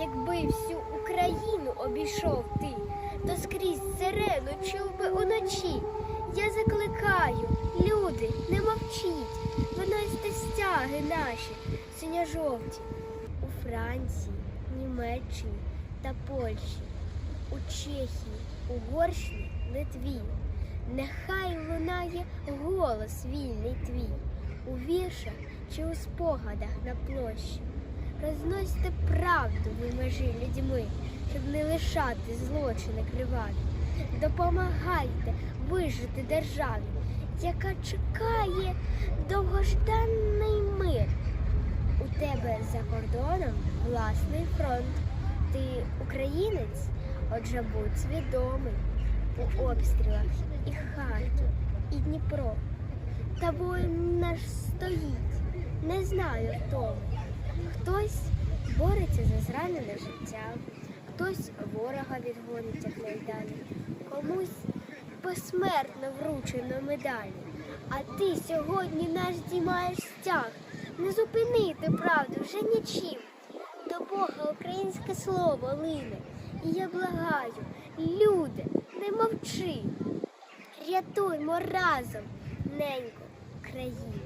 якби всю Україну обійшов ти, то скрізь сирену чув би уночі. Я закликаю, люди, не мовчіть, виносьте стяги наші, синьо-жовті. У Франції, Німеччині та Польщі, у Чехії, Угорщині, Литві. Нехай лунає голос вільний твій, у віршах чи у спогадах на площі. Розносьте правду ви межі людьми, щоб не лишати злочини криваві. Допомагайте вижити державі, яка чекає довгожданий мир. У тебе за кордоном власний фронт. Ти українець, отже будь свідомий у обстрілах і Харків, і Дніпро. Та воїн наш стоїть, не знаю хто. Хтось бореться за зранене життя, хтось ворога відгонить як найдалі, комусь посмертно вручено медалі. А ти сьогодні наш здіймаєш стяг. Не зупинити правду вже нічим. До Бога українське слово лине. І я благаю, люди, не мовчи. Рятуймо разом, неньку, країну.